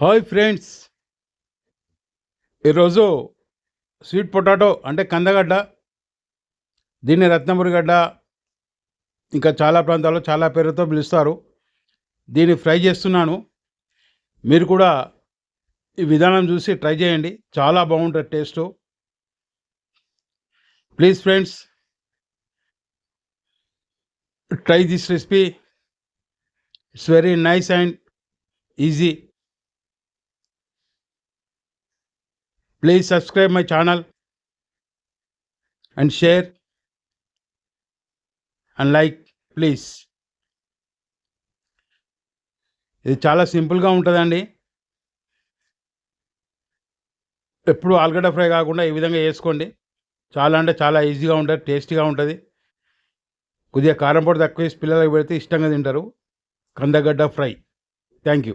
Hi friends. ఈరోజు sweet potato అంటే కందగడ్డ దీన్ని రత్నపురిగడ్డ ఇంకా చాలా ప్రాంతాల్లో చాలా పేరుతో పిలుస్తారు. దీన్ని ఫ్రై చేస్తున్నాను. మీరు కూడా ఈ విధానం చూసి ట్రై చేయండి. చాలా బాగుంటుంది taste. Please friends try this recipe it's very nice and easy please subscribe my channel and share and like please ఇది చాలా సింపుల్గా ఉంటుందండి. ఎప్పుడు ఆలుగడ్డ ఫ్రై కాకుండా ఈ విధంగా వేసుకోండి చాలా అంటే చాలా ఈజీగా ఉంటుంది టేస్టీగా ఉంటుంది. కొద్దిగా కారం పొడి తక్కువ వేసి పిల్లలకు పెడితే ఇష్టంగా తింటారు. కందగడ్డ ఫ్రై. Thank you.